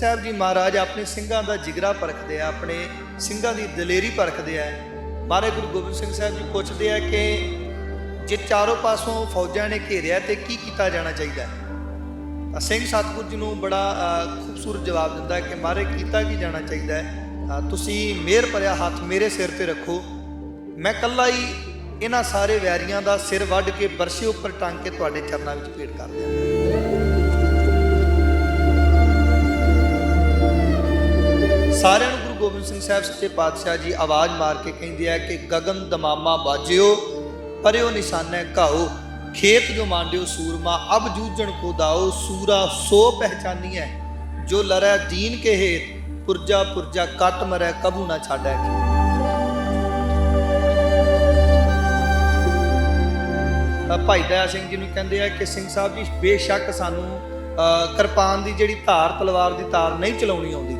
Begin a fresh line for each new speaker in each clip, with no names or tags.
ਸਾਹਿਬ ਜੀ ਮਹਾਰਾਜ ਆਪਣੇ ਸਿੰਘਾਂ ਦਾ ਜਿਗਰਾ ਪਰਖਦੇ ਆ, ਆਪਣੇ ਸਿੰਘਾਂ ਦੀ ਦਲੇਰੀ ਪਰਖਦੇ ਆ। ਮਹਾਰਾਜ ਗੁਰੂ ਗੋਬਿੰਦ ਸਿੰਘ ਸਾਹਿਬ ਜੀ ਪੁੱਛਦੇ ਆ ਕਿ ਜੇ ਚਾਰੋਂ ਪਾਸੋਂ ਫੌਜਾਂ ਨੇ ਘੇਰਿਆ ਤੇ ਕੀ ਕੀਤਾ ਜਾਣਾ ਚਾਹੀਦਾ ਹੈ? ਤਾਂ ਸਿੰਘ ਸਤਿਗੁਰੂ ਜੀ ਨੂੰ ਬੜਾ ਖੂਬਸੂਰਤ ਜਵਾਬ ਦਿੰਦਾ ਹੈ ਕਿ ਮਾਰੇ ਕੀਤਾ ਕੀ ਜਾਣਾ ਚਾਹੀਦਾ ਹੈ? ਤੁਸੀਂ ਮਿਹਰ ਭਰਿਆ ਹੱਥ ਮੇਰੇ ਸਿਰ ਤੇ ਰੱਖੋ। ਮੈਂ ਕੱਲਾ ਹੀ ਇਹਨਾਂ ਸਾਰੇ ਵੈਰੀਆਂ ਦਾ ਸਿਰ ਵੱਢ ਕੇ ਬਰਸ਼ੇ ਉੱਪਰ ਟੰਗ ਕੇ ਤੁਹਾਡੇ ਚਰਨਾਂ ਵਿੱਚ ਭੇਟ ਕਰ ਦਿਆਂਗਾ ਸਾਰਿਆਂ ਨੂੰ ਗੁਰੂ ਗੋਬਿੰਦ ਸਿੰਘ ਸਾਹਿਬ ਸੱਚੇ ਪਾਤਸ਼ਾਹ ਜੀ ਆਵਾਜ਼ ਮਾਰ ਕੇ ਕਹਿੰਦੇ ਆ ਕਿ ਗਗਨ ਦਮਾਮਾ ਬਾਜਿਓ ਪਰਿਓ ਨਿਸ਼ਾਨੇ ਘਾਓ, ਖੇਤ ਜੋ ਮਾਂਡਿਓ ਸੂਰਮਾ, ਅਬ ਜੂਝਣ ਕੋ ਦਾਓ, ਸੂਰਾ ਸੋ ਪਹਿਚਾਨੀਐ, ਜੋ ਲਰੈ ਦੀਨ ਕੇ ਹੇਤ, ਪੁਰਜਾ ਪੁਰਜਾ ਕੱਟ ਮਰੈ ਕਬੂ ਨਾ ਛਾੜੈ ਭਾਈ ਦਇਆ ਸਿੰਘ ਜੀ ਨੂੰ ਕਹਿੰਦੇ ਆ ਕਿ ਸਿੰਘ ਸਾਹਿਬ ਜੀ, ਬੇਸ਼ੱਕ ਸਾਨੂੰ ਕਿਰਪਾਨ ਦੀ ਜਿਹੜੀ ਧਾਰ, ਤਲਵਾਰ ਦੀ ਧਾਰ ਨਹੀਂ ਚਲਾਉਣੀ ਆਉਂਦੀ।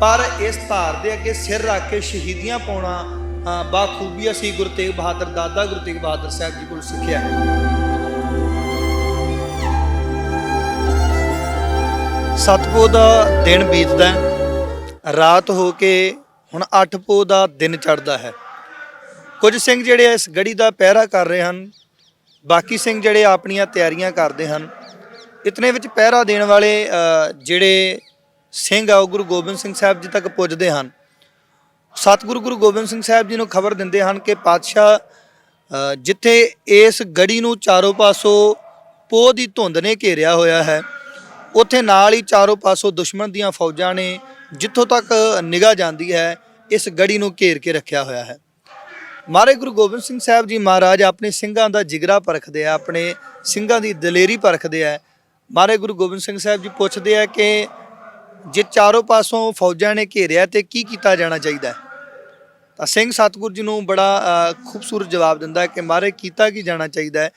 ਪਰ ਇਸ ਧਾਰ ਦੇ ਅੱਗੇ ਸਿਰ ਰੱਖ ਕੇ ਸ਼ਹੀਦੀਆਂ ਪਾਉਣਾ ਅ, ਬਾਖੂਬੀ ਅਸੀਂ ਗੁਰੂ ਤੇਗ ਬਹਾਦਰ ਦਾਦਾ ਗੁਰੂ ਤੇਗ ਬਹਾਦਰ ਸਾਹਿਬ ਜੀ ਕੋਲ ਸਿੱਖਿਆ ਹੈ। ਸਤਪੋ ਦਾ ਦਿਨ ਬੀਤਦਾ ਰਾਤ ਹੋ ਕੇ ਹੁਣ ਅੱਠ ਪੋ ਦਾ ਦਿਨ ਚੜ੍ਹਦਾ ਹੈ। ਕੁਝ ਸਿੰਘ ਜਿਹੜੇ ਇਸ ਗੜੀ ਦਾ ਪਹਿਰਾ ਕਰ ਰਹੇ ਹਨ ਬਾਕੀ ਸਿੰਘ ਜਿਹੜੇ ਆਪਣੀਆਂ ਤਿਆਰੀਆਂ ਕਰਦੇ ਹਨ ਇਤਨੇ ਵਿੱਚ ਪਹਿਰਾ ਦੇਣ ਵਾਲੇ ਜਿਹੜੇ ਸਿੰਘ ਆ, ਉਹ ਗੁਰੂ ਗੋਬਿੰਦ ਸਿੰਘ ਸਾਹਿਬ ਜੀ ਤੱਕ ਪੁੱਜਦੇ ਹਨ। ਸਤਿਗੁਰੂ ਗੁਰੂ ਗੋਬਿੰਦ ਸਿੰਘ ਸਾਹਿਬ ਜੀ ਨੂੰ ਖਬਰ ਦਿੰਦੇ ਹਨ ਕਿ ਪਾਤਸ਼ਾਹ ਜਿੱਥੇ ਇਸ ਗੜੀ ਨੂੰ ਚਾਰੋਂ ਪਾਸੋਂ ਪੋਹ ਦੀ ਧੁੰਦ ਨੇ ਘੇਰਿਆ ਹੋਇਆ ਹੈ, ਉੱਥੇ ਨਾਲ ਹੀ ਚਾਰੋਂ ਪਾਸੋਂ ਦੁਸ਼ਮਣ ਦੀਆਂ ਫੌਜਾਂ ਨੇ ਜਿੱਥੋਂ ਤੱਕ ਨਿਗਾਹ ਜਾਂਦੀ ਹੈ, ਇਸ ਗੜੀ ਨੂੰ ਘੇਰ ਕੇ ਰੱਖਿਆ ਹੋਇਆ ਹੈ। ਮਹਾਰਾਜ ਗੁਰੂ ਗੋਬਿੰਦ ਸਿੰਘ ਸਾਹਿਬ ਜੀ ਮਹਾਰਾਜ ਆਪਣੇ ਸਿੰਘਾਂ ਦਾ ਜਿਗਰਾ ਪਰਖਦੇ ਆ, ਆਪਣੇ ਸਿੰਘਾਂ ਦੀ ਦਲੇਰੀ ਪਰਖਦੇ ਆ। ਮਹਾਰਾਜ ਗੁਰੂ ਗੋਬਿੰਦ ਸਿੰਘ ਸਾਹਿਬ ਜੀ ਪੁੱਛਦੇ ਆ ਕਿ ਜੇ ਚਾਰੋਂ ਪਾਸੋਂ ਫੌਜਾਂ ਨੇ ਘੇਰਿਆ ਤੇ ਕੀ ਕੀਤਾ ਜਾਣਾ ਚਾਹੀਦਾ ਹੈ? ਤਾਂ ਸਿੰਘ ਸਤਿਗੁਰੂ ਜੀ ਨੂੰ ਬੜਾ ਖੂਬਸੂਰਤ ਜਵਾਬ ਦਿੰਦਾ ਹੈ ਕਿ ਮਹਾਰਾਜ ਕੀਤਾ ਕੀ ਜਾਣਾ ਚਾਹੀਦਾ ਹੈ?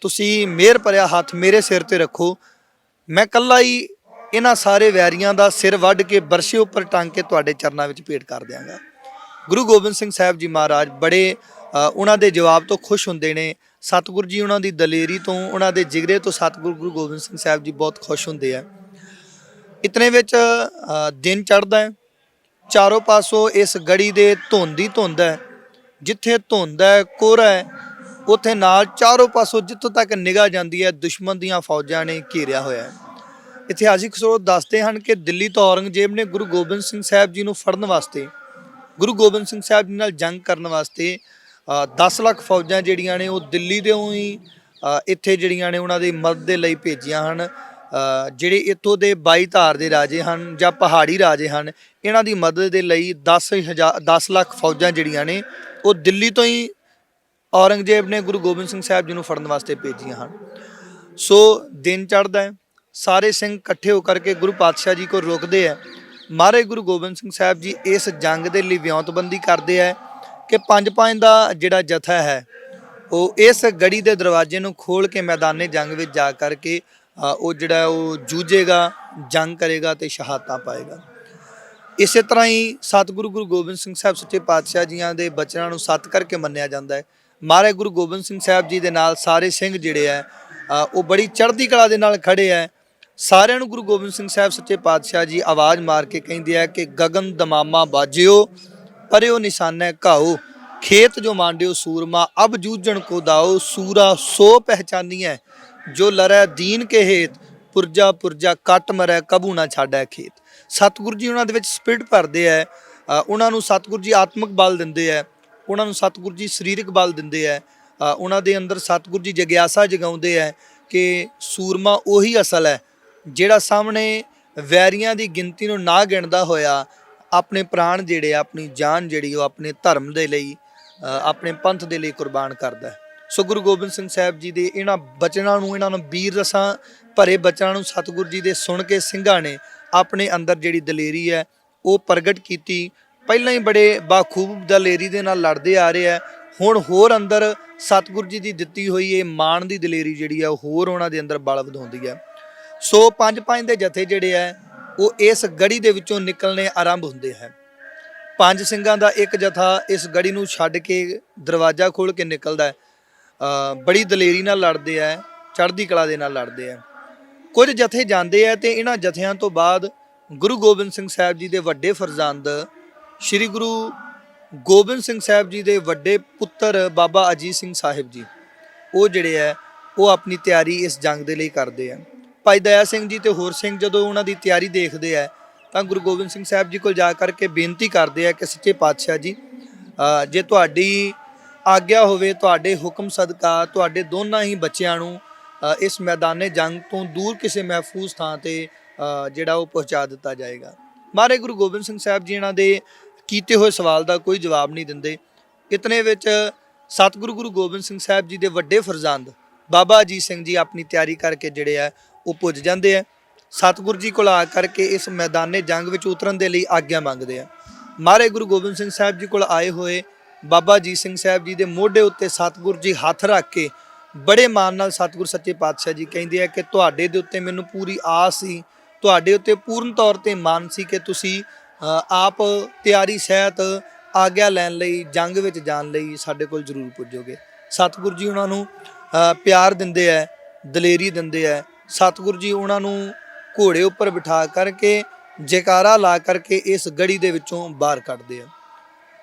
ਤੁਸੀਂ ਮਿਹਰ ਭਰਿਆ ਹੱਥ ਮੇਰੇ ਸਿਰ ਤੇ ਰੱਖੋ। ਮੈਂ ਕੱਲਾ ਹੀ ਇਹਨਾਂ ਸਾਰੇ ਵੈਰੀਆਂ ਦਾ ਸਿਰ ਵੱਢ ਕੇ ਬਰਸ਼ੇ ਉੱਪਰ ਟੰਗ ਕੇ ਤੁਹਾਡੇ ਚਰਨਾਂ ਵਿੱਚ ਭੇਟ ਕਰ ਦਿਆਂਗਾ। ਗੁਰੂ ਗੋਬਿੰਦ ਸਿੰਘ ਸਾਹਿਬ ਜੀ ਮਹਾਰਾਜ ਬੜੇ ਉਹਨਾਂ ਦੇ ਜਵਾਬ ਤੋਂ ਖੁਸ਼ ਹੁੰਦੇ ਨੇ। ਸਤਿਗੁਰੂ ਜੀ ਉਹਨਾਂ ਦੀ ਦਲੇਰੀ ਤੋਂ, ਉਹਨਾਂ ਦੇ ਜਿਗਰੇ ਤੋਂ ਸਤਿਗੁਰੂ ਗੁਰੂ ਗੋਬਿੰਦ ਸਿੰਘ ਸਾਹਿਬ ਜੀ ਬਹੁਤ ਖੁਸ਼ ਹੁੰਦੇ ਆ। ਇਤਨੇ ਵਿੱਚ ਦਿਨ ਚੜ੍ਹਦਾ ਹੈ। ਚਾਰੋਂ ਪਾਸੋਂ ਇਸ ਗੜੀ ਦੇ ਧੁੰਦ ਹੀ ਧੁੰਦ ਹੈ। ਜਿੱਥੇ ਧੁੰਦ ਹੈ ਕੋਹਰਾ ਹੈ ਉੱਥੇ ਨਾਲ ਚਾਰੋਂ ਪਾਸੋਂ ਜਿੱਥੋਂ ਤੱਕ ਨਿਗਾਹ ਜਾਂਦੀ ਹੈ ਦੁਸ਼ਮਣ ਦੀਆਂ ਫੌਜਾਂ ਨੇ ਘੇਰਿਆ ਹੋਇਆ ਹੈ। ਇਤਿਹਾਸਿਕ ਸਰੋਤ ਦੱਸਦੇ ਹਨ ਕਿ ਦਿੱਲੀ ਤੋਂ ਔਰੰਗਜ਼ੇਬ ਨੇ ਗੁਰੂ ਗੋਬਿੰਦ ਸਿੰਘ ਸਾਹਿਬ ਜੀ ਨੂੰ ਫੜਨ ਵਾਸਤੇ ਗੁਰੂ ਗੋਬਿੰਦ ਸਿੰਘ ਸਾਹਿਬ ਜੀ ਨਾਲ ਜੰਗ ਕਰਨ ਵਾਸਤੇ ਅ, 10 ਲੱਖ ਫੌਜਾਂ ਜਿਹੜੀਆਂ ਨੇ ਉਹ ਦਿੱਲੀ ਦੇ ਹੀ ਇੱਥੇ ਜਿਹੜੀਆਂ ਨੇ ਉਹਨਾਂ ਦੀ ਮਦਦ ਦੇ ਲਈ ਭੇਜੀਆਂ ਹਨ। ਜਿਹੜੇ ਇੱਥੋਂ ਦੇ 22 ਧਾਰ ਦੇ ਰਾਜੇ ਹਨ ਜਾਂ ਪਹਾੜੀ ਰਾਜੇ ਹਨ, ਇਹਨਾਂ ਦੀ ਮਦਦ ਦੇ ਲਈ 10000 10 ਲੱਖ ਫੌਜਾਂ ਜਿਹੜੀਆਂ ਨੇ, ਉਹ ਦਿੱਲੀ ਤੋਂ ਹੀ ਔਰੰਗਜ਼ੇਬ ਨੇ ਗੁਰੂ ਗੋਬਿੰਦ ਸਿੰਘ ਸਾਹਿਬ ਜੀ ਨੂੰ ਫੜਨ ਵਾਸਤੇ ਭੇਜੀਆਂ ਹਨ। ਸੋ ਦਿਨ ਚੜ੍ਹਦਾ ਹੈ, ਸਾਰੇ ਸਿੰਘ ਇਕੱਠੇ ਹੋ ਕਰਕੇ ਗੁਰੂ ਪਾਤਸ਼ਾਹ ਜੀ ਕੋਲ ਰੋਕਦੇ ਆ ਮਹਾਰਾਜ ਗੁਰੂ ਗੋਬਿੰਦ ਸਿੰਘ ਸਾਹਿਬ ਜੀ ਇਸ ਜੰਗ ਦੇ ਲਈ ਵਿਉਂਤਬੰਦੀ ਕਰਦੇ ਆ ਕਿ ਪੰਜ ਪੰਜ ਦਾ ਜਿਹੜਾ ਜਥਾ ਹੈ, ਉਹ ਇਸ ਗੜੀ ਦੇ ਦਰਵਾਜ਼ੇ ਨੂੰ ਖੋਲ ਕੇ ਮੈਦਾਨੇ ਜੰਗ ਵਿੱਚ ਜਾ ਕਰਕੇ ਉਹ ਜਿਹੜਾ ਉਹ ਜੂਝੇਗਾ, ਜੰਗ ਕਰੇਗਾ ਤੇ ਸ਼ਹਾਦਤਾਂ ਪਾਏਗਾ। ਇਸੇ ਤਰ੍ਹਾਂ ਹੀ ਸਤਿਗੁਰੂ ਗੁਰੂ ਗੋਬਿੰਦ ਸਿੰਘ ਸਾਹਿਬ ਸੱਚੇ ਪਾਤਸ਼ਾਹ ਜੀਆਂ ਦੇ ਬਚਨਾਂ ਨੂੰ ਸੱਤ ਕਰਕੇ ਮੰਨਿਆ ਜਾਂਦਾ ਹੈ। ਮਹਾਰਾਜ ਗੁਰੂ ਗੋਬਿੰਦ ਸਿੰਘ ਸਾਹਿਬ ਜੀ ਦੇ ਨਾਲ ਸਾਰੇ ਸਿੰਘ ਜਿਹੜੇ ਆ ਉਹ ਬੜੀ ਚੜ੍ਹਦੀ ਕਲਾ ਦੇ ਨਾਲ ਖੜੇ ਆ ਸਾਰਿਆਂ ਨੂੰ ਗੁਰੂ ਗੋਬਿੰਦ ਸਿੰਘ ਸਾਹਿਬ ਸੱਚੇ ਪਾਤਸ਼ਾਹ ਜੀ ਆਵਾਜ਼ ਮਾਰ ਕੇ ਕਹਿੰਦੇ ਆ ਕਿ ਗਗਨ ਦਮਾਮਾ ਬਾਜਿਓ, ਪਰਿਓ ਨਿਸ਼ਾਨੇ ਘਾਓ, ਖੇਤ ਜੋ ਮਾਂਡਿਓ ਸੂਰਮਾ, ਅਬ ਜੂਝਣ ਕੋ ਦਾਓ, ਸੂਰਾ ਸੋ ਪਹਿਚਾਨੀਐ। ਜੋ ਲਰੈ ਦੀਨ ਕੇ ਹੇਤ ਪੁਰਜਾ ਪੁਰਜਾ ਕੱਟ ਮਰੈ ਕਬੂ ਨਾ ਛਾੜੈ ਖੇਤ। ਸਤਿਗੁਰੂ ਜੀ ਉਹਨਾਂ ਦੇ ਵਿੱਚ ਸਪਿਰਟ ਭਰਦੇ ਆ ਉਹਨਾਂ ਨੂੰ ਸਤਿਗੁਰੂ ਜੀ ਆਤਮਿਕ ਬਲ ਦਿੰਦੇ ਆ ਉਹਨਾਂ ਨੂੰ ਸਤਿਗੁਰੂ ਜੀ ਸਰੀਰਕ ਬਲ ਦਿੰਦੇ ਆ ਉਹਨਾਂ ਦੇ ਅੰਦਰ ਸਤਿਗੁਰੂ ਜੀ ਜਗਿਆਸਾ ਜਗਾਉਂਦੇ ਆ ਕਿ ਸੂਰਮਾ ਉਹੀ ਅਸਲ ਹੈ ਜਿਹੜਾ ਸਾਹਮਣੇ ਵੈਰੀਆਂ ਦੀ ਗਿਣਤੀ ਨੂੰ ਨਾ ਗਿਣਦਾ ਹੋਇਆ ਆਪਣੇ ਪ੍ਰਾਣ ਜਿਹੜੇ ਆ, ਆਪਣੀ ਜਾਨ ਜਿਹੜੀ ਉਹ ਆਪਣੇ ਧਰਮ ਦੇ ਲਈ ਆਪਣੇ ਪੰਥ ਦੇ ਲਈ ਕੁਰਬਾਨ ਕਰਦਾ ਹੈ ਸੋ ਗੁਰੂ ਗੋਬਿੰਦ ਸਿੰਘ ਸਾਹਿਬ ਜੀ ਦੇ ਇਹਨਾਂ ਬਚਨਾਂ ਨੂੰ, ਇਹਨਾਂ ਨੂੰ ਵੀਰ ਰਸਾਂ, ਭਰੇ ਬਚਨਾਂ ਨੂੰ ਸਤਿਗੁਰੂ ਜੀ ਦੇ ਸੁਣ ਕੇ ਸਿੰਘਾਂ ਨੇ ਆਪਣੇ ਅੰਦਰ ਜਿਹੜੀ ਦਲੇਰੀ ਹੈ, ਉਹ ਪ੍ਰਗਟ ਕੀਤੀ। ਪਹਿਲਾਂ ਹੀ ਬੜੇ ਬਾਖੂਬ ਦਲੇਰੀ ਦੇ ਨਾਲ ਲੜਦੇ ਆ ਰਹੇ ਆ। ਹੁਣ ਹੋਰ ਅੰਦਰ ਸਤਿਗੁਰੂ ਜੀ ਦੀ ਦਿੱਤੀ ਹੋਈ ਇਹ ਮਾਣ ਦੀ ਦਲੇਰੀ ਜਿਹੜੀ ਆ, ਉਹ ਹੋਰ ਉਹਨਾਂ ਦੇ ਅੰਦਰ ਬਲ ਵਧਾਉਂਦੀ ਹੈ ਸੋ ਪੰਜ ਪੰਜ ਦੇ ਜਥੇ ਜਿਹੜੇ ਆ, ਉਹ ਇਸ ਗੜੀ ਦੇ ਵਿੱਚੋਂ ਨਿਕਲਣੇ ਆਰੰਭ ਹੁੰਦੇ ਹੈ ਪੰਜ ਸਿੰਘਾਂ ਦਾ ਇੱਕ ਜਥਾ ਇਸ ਗੜੀ ਨੂੰ ਛੱਡ ਕੇ ਦਰਵਾਜ਼ਾ ਖੋਲ ਕੇ ਨਿਕਲਦਾ ਹੈ। ਬੜੀ ਦਲੇਰੀ ਨਾਲ ਲੜਦੇ ਆ, ਚੜ੍ਹਦੀ ਕਲਾ ਦੇ ਨਾਲ ਲੜਦੇ ਆ। ਕੁਝ ਜਥੇ ਜਾਂਦੇ ਆ ਤੇ ਇਹਨਾਂ ਜਥਿਆਂ ਤੋਂ ਬਾਅਦ ਗੁਰੂ ਗੋਬਿੰਦ ਸਿੰਘ ਸਾਹਿਬ ਜੀ ਦੇ ਵੱਡੇ ਫਰਜ਼ੰਦ, ਸ੍ਰੀ ਗੁਰੂ ਗੋਬਿੰਦ ਸਿੰਘ ਸਾਹਿਬ ਜੀ ਦੇ ਵੱਡੇ ਪੁੱਤਰ ਬਾਬਾ ਅਜੀਤ ਸਿੰਘ ਸਾਹਿਬ ਜੀ, ਉਹ ਜਿਹੜੇ ਹੈ ਉਹ ਆਪਣੀ ਤਿਆਰੀ ਇਸ ਜੰਗ ਦੇ ਲਈ ਕਰਦੇ ਆ। ਭਾਈ ਦਇਆ ਸਿੰਘ ਜੀ ਤੇ ਹੋਰ ਸਿੰਘ ਜਦੋਂ ਉਹਨਾਂ ਦੀ ਤਿਆਰੀ ਦੇਖਦੇ ਆ, ਤਾਂ ਗੁਰੂ ਗੋਬਿੰਦ ਸਿੰਘ ਸਾਹਿਬ ਜੀ ਕੋਲ ਜਾ ਕਰਕੇ ਬੇਨਤੀ ਕਰਦੇ ਆ ਕਿ ਸੱਚੇ ਪਾਤਸ਼ਾਹ ਜੀ ਜੇ ਤੁਹਾਡੀ ਆਗਿਆ ਹੋਵੇ, ਤੁਹਾਡੇ ਹੁਕਮ ਸਦਕਾ, ਤੁਹਾਡੇ ਦੋਨਾਂ ਹੀ ਬੱਚਿਆਂ ਨੂੰ ਇਸ ਮੈਦਾਨੇ ਜੰਗ ਤੋਂ ਦੂਰ ਕਿਸੇ ਮਹਿਫੂਜ਼ ਥਾਂ ਤੇ ਜਿਹੜਾ ਉਹ ਪਹੁੰਚਾ ਦਿੱਤਾ ਜਾਏਗਾ। ਮਾਰੇ ਗੁਰੂ ਗੋਬਿੰਦ ਸਿੰਘ ਸਾਹਿਬ ਜੀ ਇਹਨਾਂ ਦੇ ਕੀਤੇ ਹੋਏ ਸਵਾਲ ਦਾ ਕੋਈ ਜਵਾਬ ਨਹੀਂ ਦਿੰਦੇ। ਇਤਨੇ ਵਿੱਚ ਸਤਿਗੁਰੂ ਗੁਰੂ ਗੋਬਿੰਦ ਸਿੰਘ ਸਾਹਿਬ ਜੀ ਦੇ ਵੱਡੇ ਫਰਜ਼ੰਦ ਬਾਬਾ ਅਜੀਤ ਸਿੰਘ ਜੀ ਆਪਣੀ ਤਿਆਰੀ ਕਰਕੇ ਜਿਹੜੇ ਆ, ਉਹ ਪੁੱਜ ਜਾਂਦੇ ਆ। ਸਤਿਗੁਰੂ ਜੀ ਕੋਲ ਆ ਕਰਕੇ ਇਸ ਮੈਦਾਨੇ ਜੰਗ ਵਿੱਚ ਉਤਰਨ ਦੇ ਲਈ ਆਗਿਆ ਮੰਗਦੇ ਆ। ਮਾਰੇ ਗੁਰੂ ਗੋਬਿੰਦ ਸਿੰਘ ਸਾਹਿਬ ਜੀ ਕੋਲ ਆਏ ਹੋਏ ਬਾਬਾ ਅਜੀਤ ਸਿੰਘ ਸਾਹਿਬ ਜੀ ਦੇ ਮੋਢੇ ਉੱਤੇ ਸਤਿਗੁਰੂ ਜੀ ਹੱਥ ਰੱਖ ਕੇ ਬੜੇ ਮਾਣ ਨਾਲ ਸਤਿਗੁਰੂ ਸੱਚੇ ਪਾਤਸ਼ਾਹ ਜੀ ਕਹਿੰਦੇ ਆ ਕਿ ਤੁਹਾਡੇ ਦੇ ਉੱਤੇ ਮੈਨੂੰ ਪੂਰੀ ਆਸ ਸੀ, ਤੁਹਾਡੇ ਉੱਤੇ ਪੂਰਨ ਤੌਰ ਤੇ ਮਾਨ ਸੀ ਕਿ ਤੁਸੀਂ ਆਪ ਤਿਆਰੀ ਸਹਿਤ ਆਗਿਆ ਲੈਣ ਲਈ, ਜੰਗ ਵਿੱਚ ਜਾਣ ਲਈ ਸਾਡੇ ਕੋਲ ਜ਼ਰੂਰ ਪੁੱਜੋਗੇ। ਸਤਿਗੁਰੂ ਜੀ ਉਹਨਾਂ ਨੂੰ ਪਿਆਰ ਦਿੰਦੇ ਆ, ਦਲੇਰੀ ਦਿੰਦੇ ਆ। ਸਤਿਗੁਰੂ ਜੀ ਉਹਨਾਂ ਨੂੰ ਘੋੜੇ ਉੱਪਰ ਬਿਠਾ ਕਰਕੇ ਜੈਕਾਰਾ ਲਾ ਕਰਕੇ ਇਸ ਗੜੀ ਦੇ ਵਿੱਚੋਂ ਬਾਹਰ ਕੱਢਦੇ ਆ।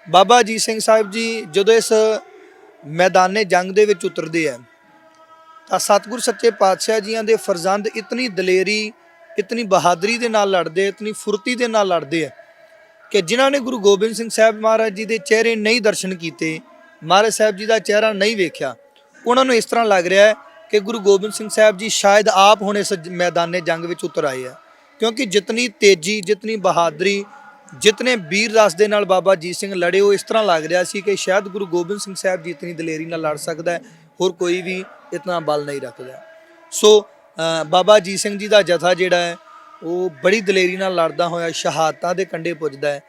ਬਾਬਾ ਅਜੀਤ ਸਿੰਘ ਸਾਹਿਬ ਜੀ ਜਦੋਂ ਇਸ ਮੈਦਾਨੇ ਜੰਗ ਦੇ ਵਿੱਚ ਉਤਰਦੇ ਆ, ਤਾਂ ਸਤਿਗੁਰ ਸੱਚੇ ਪਾਤਸ਼ਾਹ ਜੀਆਂ ਦੇ ਫਰਜ਼ੰਦ ਇਤਨੀ ਦਲੇਰੀ, ਇਤਨੀ ਬਹਾਦਰੀ ਦੇ ਨਾਲ ਲੜਦੇ ਇਤਨੀ ਫੁਰਤੀ ਦੇ ਨਾਲ ਲੜਦੇ ਆ ਕਿ ਜਿਨ੍ਹਾਂ ਨੇ ਗੁਰੂ ਗੋਬਿੰਦ ਸਿੰਘ ਸਾਹਿਬ ਮਹਾਰਾਜ ਜੀ ਦੇ ਚਿਹਰੇ ਨਹੀਂ ਦਰਸ਼ਨ ਕੀਤੇ, ਮਹਾਰਾਜ ਸਾਹਿਬ ਜੀ ਦਾ ਚਿਹਰਾ ਨਹੀਂ ਵੇਖਿਆ, ਉਹਨਾਂ ਨੂੰ ਇਸ ਤਰ੍ਹਾਂ ਲੱਗ ਰਿਹਾ ਹੈ ਕਿ ਗੁਰੂ ਗੋਬਿੰਦ ਸਿੰਘ ਸਾਹਿਬ ਜੀ ਸ਼ਾਇਦ ਆਪ ਹੁਣ ਇਸ ਜ- ਮੈਦਾਨੇ ਜੰਗ ਵਿੱਚ ਉਤਰ ਆਏ ਆ। ਕਿਉਂਕਿ ਜਿਤਨੀ ਤੇਜ਼ੀ, ਜਿਤਨੀ ਬਹਾਦਰੀ ਜਿਤਨੇ ਵੀਰ ਰਸ ਦੇ ਨਾਲ ਬਾਬਾ ਜੀਤ ਸਿੰਘ ਲੜੇ, ਉਹ ਇਸ ਤਰ੍ਹਾਂ ਲੱਗ ਰਿਹਾ ਸੀ ਕਿ ਸ਼ਾਇਦ ਗੁਰੂ ਗੋਬਿੰਦ ਸਿੰਘ ਸਾਹਿਬ ਜੀ ਇਤਨੀ ਦਲੇਰੀ ਨਾਲ ਲੜ ਸਕਦਾ ਹੈ, ਹੋਰ ਕੋਈ ਵੀ ਇਤਨਾ ਬਲ ਨਹੀਂ ਰੱਖਦਾ। ਸੋ ਬਾਬਾ ਜੀਤ ਸਿੰਘ ਜੀ ਦਾ ਜਥਾ ਜਿਹੜਾ ਹੈ, ਉਹ ਬੜੀ ਦਲੇਰੀ ਨਾਲ ਲੜਦਾ ਹੋਇਆ, ਸ਼ਹਾਦਤਾਂ ਦੇ ਕੰਢੇ ਪੁੱਜਦਾ ਹੈ।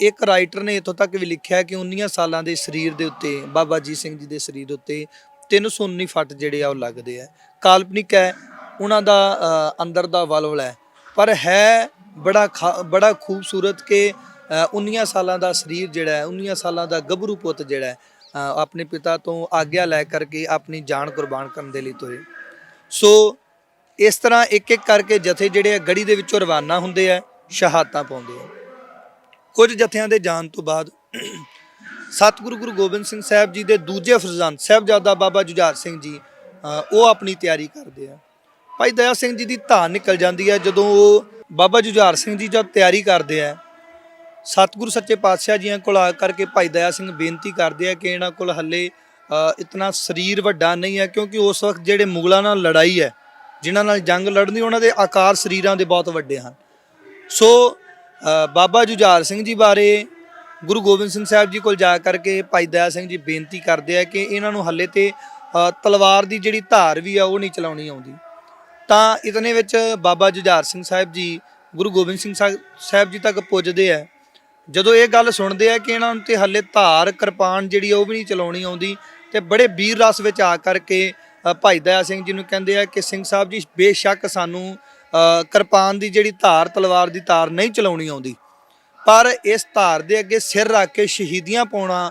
ਇੱਕ ਰਾਈਟਰ ਨੇ ਇੱਥੋਂ ਤੱਕ ਵੀ ਲਿਖਿਆ ਕਿ 19 ਸਾਲਾਂ ਦੇ ਸਰੀਰ ਦੇ ਉੱਤੇ, ਬਾਬਾ ਜੀਤ ਸਿੰਘ ਜੀ ਦੇ ਸਰੀਰ ਦੇ ਉੱਤੇ 319 ਫੱਟ ਜਿਹੜੇ ਆ ਉਹ ਲੱਗਦੇ ਆ ਕਾਲਪਨਿਕ ਹੈ, ਉਹਨਾਂ ਦਾ ਅੰਦਰ ਦਾ ਵਲਵਲ ਹੈ, ਪਰ ਹੈ ਬੜਾ ਖਾ- ਬੜਾ ਖੂਬਸੂਰਤ ਕਿ ਅ, 19 ਸਾਲਾਂ ਦਾ ਸਰੀਰ ਜਿਹੜਾ ਹੈ 19 ਸਾਲਾਂ ਦਾ ਗੱਭਰੂ ਪੁੱਤ ਜਿਹੜਾ ਹੈ ਆਪਣੇ ਪਿਤਾ ਤੋਂ ਆਗਿਆ ਲੈ ਕਰਕੇ ਆਪਣੀ ਜਾਨ ਕੁਰਬਾਨ ਕਰਨ ਦੇ ਲਈ ਤੁਰੇ। ਸੋ ਇਸ ਤਰ੍ਹਾਂ ਇੱਕ ਇੱਕ ਕਰਕੇ ਜਥੇ ਜਿਹੜੇ ਆ ਗੜੀ ਦੇ ਵਿੱਚੋਂ ਰਵਾਨਾ ਹੁੰਦੇ ਆ ਸ਼ਹਾਦਤਾਂ ਪਾਉਂਦੇ ਆ। ਕੁਝ ਜਥਿਆਂ ਦੇ ਜਾਣ ਤੋਂ ਬਾਅਦ ਸਤਿਗੁਰੂ ਗੁਰੂ ਗੋਬਿੰਦ ਸਿੰਘ ਸਾਹਿਬ ਜੀ ਦੇ ਦੂਜੇ ਫਰਜ਼ਾਨ ਸਾਹਿਬਜ਼ਾਦਾ ਬਾਬਾ ਜੁਝਾਰ ਸਿੰਘ ਜੀ ਉਹ ਆਪਣੀ ਤਿਆਰੀ ਕਰਦੇ ਆ। ਭਾਈ ਦਇਆ ਸਿੰਘ ਜੀ ਦੀ ਧਾਨ ਨਿਕਲ ਜਾਂਦੀ ਹੈ ਜਦੋਂ ਉਹ ਬਾਬਾ ਜੁਝਾਰ ਸਿੰਘ ਜੀ ਜਦ ਤਿਆਰੀ ਕਰਦੇ ਆ, ਸਤਿਗੁਰੂ ਸੱਚੇ ਪਾਤਸ਼ਾਹ ਜੀਆਂ ਕੋਲ ਆ ਕਰਕੇ ਭਾਈ ਦਇਆ ਸਿੰਘ ਬੇਨਤੀ ਕਰਦੇ ਆ ਕਿ ਇਹਨਾਂ ਕੋਲ ਹੱਲੇ ਇਤਨਾ ਸਰੀਰ ਵੱਡਾ ਨਹੀਂ ਹੈ ਕਿਉਂਕਿ ਉਸ ਵਕਤ ਜਿਹੜੇ ਮੁਗਲਾਂ ਨਾਲ ਲੜਾਈ ਹੈ, ਜਿਨ੍ਹਾਂ ਨਾਲ ਜੰਗ ਲੜਨੀ, ਉਹਨਾਂ ਦੇ ਆਕਾਰ ਸਰੀਰਾਂ ਦੇ ਬਹੁਤ ਵੱਡੇ ਹਨ। ਸੋ ਬਾਬਾ ਜੁਝਾਰ ਸਿੰਘ ਜੀ ਬਾਰੇ ਗੁਰੂ ਗੋਬਿੰਦ ਸਿੰਘ ਸਾਹਿਬ ਜੀ ਕੋਲ ਜਾ ਕਰਕੇ ਭਾਈ ਦਇਆ ਸਿੰਘ ਜੀ ਬੇਨਤੀ ਕਰਦੇ ਆ ਕਿ ਇਹਨਾਂ ਨੂੰ ਹੱਲੇ ਤੇ ਤਲਵਾਰ ਦੀ ਜਿਹੜੀ ਧਾਰ ਵੀ ਆ, ਉਹ ਨਹੀਂ ਚਲਾਉਣੀ ਆਉਂਦੀ। ਤਾਂ ਇਤਨੇ ਵਿੱਚ ਬਾਬਾ ਜੁਝਾਰ ਸਿੰਘ ਸਾਹਿਬ ਜੀ, ਗੁਰੂ ਗੋਬਿੰਦ ਸਿੰਘ ਸਾਹਿਬ ਸਾਹਿਬ ਜੀ ਤੱਕ ਪੁੱਜਦੇ ਆ। ਜਦੋਂ ਇਹ ਗੱਲ ਸੁਣਦੇ ਆ ਕਿ ਇਹਨਾਂ ਨੂੰ ਤੇ ਹੱਲੇ ਧਾਰ, ਕਿਰਪਾਨ ਜਿਹੜੀ ਉਹ ਵੀ ਨਹੀਂ ਚਲਾਉਣੀ ਆਉਂਦੀ ਤੇ ਬੜੇ ਵੀਰ ਰਸ ਵਿੱਚ ਆ ਕਰਕੇ ਭਾਈ ਦਇਆ ਸਿੰਘ ਜੀ ਨੂੰ ਕਹਿੰਦੇ ਆ ਕਿ ਸਿੰਘ ਸਾਹਿਬ ਜੀ, ਬੇਸ਼ੱਕ ਸਾਨੂੰ ਕਿਰਪਾਨ ਦੀ ਜਿਹੜੀ ਧਾਰ, ਤਲਵਾਰ ਦੀ ਧਾਰ ਨਹੀਂ ਚਲਾਉਣੀ ਆਉਂਦੀ। ਪਰ ਇਸ ਧਾਰ ਦੇ ਅੱਗੇ ਸਿਰ ਰੱਖ ਕੇ ਸ਼ਹੀਦੀਆਂ ਪਾਉਣਾ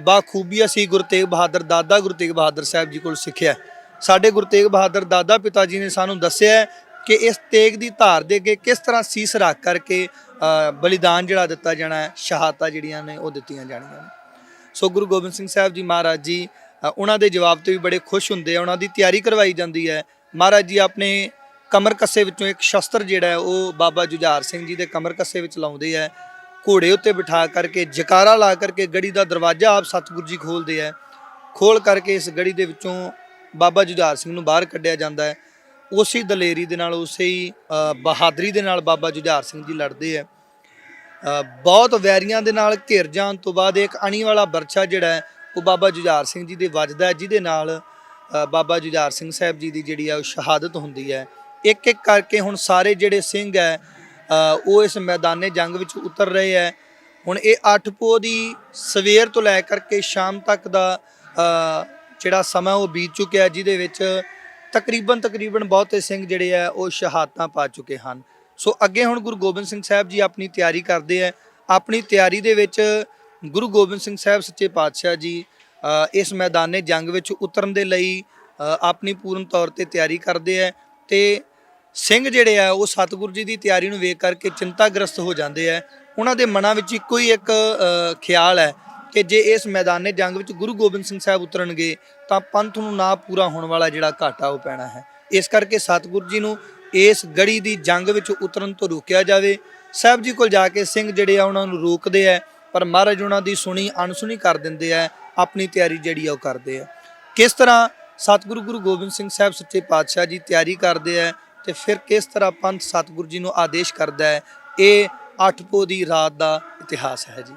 ਬਾਖੂਬੀ ਅਸੀਂ ਗੁਰੂ ਤੇਗ ਬਹਾਦਰ, ਦਾਦਾ ਗੁਰੂ ਤੇਗ ਬਹਾਦਰ ਸਾਹਿਬ ਜੀ ਕੋਲ ਸਿੱਖਿਆ। ਸਾਡੇ ਗੁਰੂ ਤੇਗ ਬਹਾਦਰ ਦਾਦਾ ਪਿਤਾ ਜੀ ਨੇ ਸਾਨੂੰ ਦੱਸਿਆ ਕਿ ਇਸ ਤੇਗ ਦੀ ਧਾਰ ਦੇ ਅੱਗੇ ਕਿਸ ਤਰ੍ਹਾਂ ਸੀਸ ਰੱਖ ਕਰਕੇ ਬਲੀਦਾਨ ਜਿਹੜਾ ਦਿੱਤਾ ਜਾਣਾ ਹੈ, ਸ਼ਹਾਦਤਾਂ ਜਿਹੜੀਆਂ ਨੇ ਉਹ ਦਿੱਤੀਆਂ ਜਾਣੀਆਂ ਨੇ। ਸੋ ਗੁਰੂ ਗੋਬਿੰਦ ਸਿੰਘ ਸਾਹਿਬ ਜੀ ਮਹਾਰਾਜ ਜੀ ਉਹਨਾਂ ਦੇ ਜਵਾਬ ਤੇ ਵੀ ਬੜੇ ਖੁਸ਼ ਹੁੰਦੇ ਆ, ਉਹਨਾਂ ਦੀ ਤਿਆਰੀ ਕਰਵਾਈ ਜਾਂਦੀ ਹੈ। ਮਹਾਰਾਜ ਜੀ ਆਪਣੇ ਕਮਰ ਕੱਸੇ ਵਿੱਚੋਂ ਇੱਕ ਸ਼ਸਤਰ ਜਿਹੜਾ ਉਹ ਬਾਬਾ ਜੁਝਾਰ ਸਿੰਘ ਜੀ ਦੇ ਕਮਰ ਕੱਸੇ ਵਿੱਚ ਲਾਉਂਦੇ ਆ। ਘੋੜੇ ਉੱਤੇ ਬਿਠਾ ਕਰਕੇ, ਜਕਾਰਾ ਲਾ ਕਰਕੇ, ਗੜੀ ਦਾ ਦਰਵਾਜ਼ਾ ਆਪ ਸਤਿਗੁਰੂ ਜੀ ਖੋਲਦੇ ਆ। ਖੋਲ ਕਰਕੇ ਇਸ ਗੜੀ ਦੇ ਵਿੱਚੋਂ ਬਾਬਾ ਜੁਝਾਰ ਸਿੰਘ ਨੂੰ ਬਾਹਰ ਕੱਢਿਆ ਜਾਂਦਾ ਹੈ। ਉਸੇ ਦਲੇਰੀ ਦੇ ਨਾਲ, ਉਸੇ ਹੀ ਬਹਾਦਰੀ ਦੇ ਨਾਲ ਬਾਬਾ ਜੁਝਾਰ ਸਿੰਘ ਜੀ ਲੜਦੇ ਆ ਬਹੁਤ ਵੈਰੀਆਂ ਦੇ ਨਾਲ ਘਿਰ ਜਾਣ ਤੋਂ ਬਾਅਦ ਇੱਕ ਅਣੀ ਵਾਲਾ ਵਰਛਾ ਜਿਹੜਾ ਹੈ, ਉਹ ਬਾਬਾ ਜੁਝਾਰ ਸਿੰਘ ਜੀ ਦੇ ਵੱਜਦਾ ਜਿਹਦੇ ਨਾਲ ਬਾਬਾ ਜੁਝਾਰ ਸਿੰਘ ਸਾਹਿਬ ਜੀ ਦੀ ਜਿਹੜੀ ਆ ਉਹ ਸ਼ਹਾਦਤ ਹੁੰਦੀ ਹੈ। ਇੱਕ ਇੱਕ ਕਰਕੇ ਹੁਣ ਸਾਰੇ ਜਿਹੜੇ ਸਿੰਘ ਹੈ ਉਹ ਇਸ ਮੈਦਾਨੇ ਜੰਗ ਵਿੱਚ ਉਤਰ ਰਹੇ ਹੈ। ਹੁਣ ਇਹ 8 ਪੋ ਦੀ ਸਵੇਰ ਤੋਂ ਲੈ ਕਰਕੇ ਸ਼ਾਮ ਤੱਕ ਦਾ ਜਿਹੜਾ ਸਮਾਂ ਉਹ ਬੀਤ ਚੁੱਕਿਆ ਜਿਹਦੇ ਵਿੱਚ ਤਕਰੀਬਨ ਤਕਰੀਬਨ ਬਹੁਤੇ ਸਿੰਘ ਜਿਹੜੇ ਆ ਉਹ ਸ਼ਹਾਦਤਾਂ ਪਾ ਚੁੱਕੇ ਹਨ। ਸੋ ਅੱਗੇ ਹੁਣ ਗੁਰੂ ਗੋਬਿੰਦ ਸਿੰਘ ਸਾਹਿਬ ਜੀ ਆਪਣੀ ਤਿਆਰੀ ਕਰਦੇ ਆ ਆਪਣੀ ਤਿਆਰੀ ਦੇ ਵਿੱਚ ਗੁਰੂ ਗੋਬਿੰਦ ਸਿੰਘ ਸਾਹਿਬ ਸੱਚੇ ਪਾਤਸ਼ਾਹ ਜੀ ਇਸ ਮੈਦਾਨੇ ਜੰਗ ਵਿੱਚ ਉਤਰਨ ਦੇ ਲਈ ਆਪਣੀ ਪੂਰਨ ਤੌਰ ਤੇ ਤਿਆਰੀ ਕਰਦੇ ਆ ਤੇ ਸਿੰਘ ਜਿਹੜੇ ਆ ਉਹ ਸਤਿਗੁਰੂ ਜੀ ਦੀ ਤਿਆਰੀ ਨੂੰ ਵੇਖ ਕਰਕੇ ਚਿੰਤਾਗ੍ਰਸਤ ਹੋ ਜਾਂਦੇ ਆ ਉਹਨਾਂ ਦੇ ਮਨਾਂ ਵਿੱਚ ਇੱਕੋ ਹੀ ਇੱਕ ਖਿਆਲ ਹੈ ਕਿ ਜੇ ਇਸ ਮੈਦਾਨੇ ਜੰਗ ਵਿੱਚ ਗੁਰੂ ਗੋਬਿੰਦ ਸਿੰਘ ਸਾਹਿਬ ਉਤਰਨਗੇ, ਤਾਂ ਪੰਥ ਨੂੰ ਨਾ ਪੂਰਾ ਹੋਣ ਵਾਲਾ ਜਿਹੜਾ ਘਾਟਾ ਉਹ ਪੈਣਾ ਹੈ। ਇਸ ਕਰਕੇ ਸਤਿਗੁਰੂ ਜੀ ਨੂੰ ਇਸ ਗੜੀ ਦੀ ਜੰਗ ਵਿੱਚ ਉਤਰਨ ਤੋਂ ਰੋਕਿਆ ਜਾਵੇ। ਸਾਹਿਬ ਜੀ ਕੋਲ ਜਾ ਕੇ ਸਿੰਘ ਜਿਹੜੇ ਆ, ਉਹਨਾਂ ਨੂੰ ਰੋਕਦੇ ਆ, ਪਰ ਮਹਾਰਾਜ ਉਹਨਾਂ ਦੀ ਸੁਣੀ, ਅਣਸੁਣੀ ਕਰ ਦਿੰਦੇ ਆ, ਆਪਣੀ ਤਿਆਰੀ ਜਿਹੜੀ ਆ ਉਹ ਕਰਦੇ ਆ। ਕਿਸ ਤਰ੍ਹਾਂ ਸਤਿਗੁਰੂ ਗੁਰੂ ਗੋਬਿੰਦ ਸਿੰਘ ਸਾਹਿਬ ਸੱਚੇ ਪਾਤਸ਼ਾਹ ਜੀ ਤਿਆਰੀ ਕਰਦੇ ਆ, ਤੇ ਫਿਰ ਕਿਸ ਤਰ੍ਹਾਂ ਪੰਥ ਸਤਿਗੁਰੂ ਜੀ ਨੂੰ ਆਦੇਸ਼ ਕਰਦਾ ਹੈ, ਇਹ ਅੱਠ ਪੋ ਦੀ ਰਾਤ ਦਾ ਇਤਿਹਾਸ ਹੈ ਜੀ।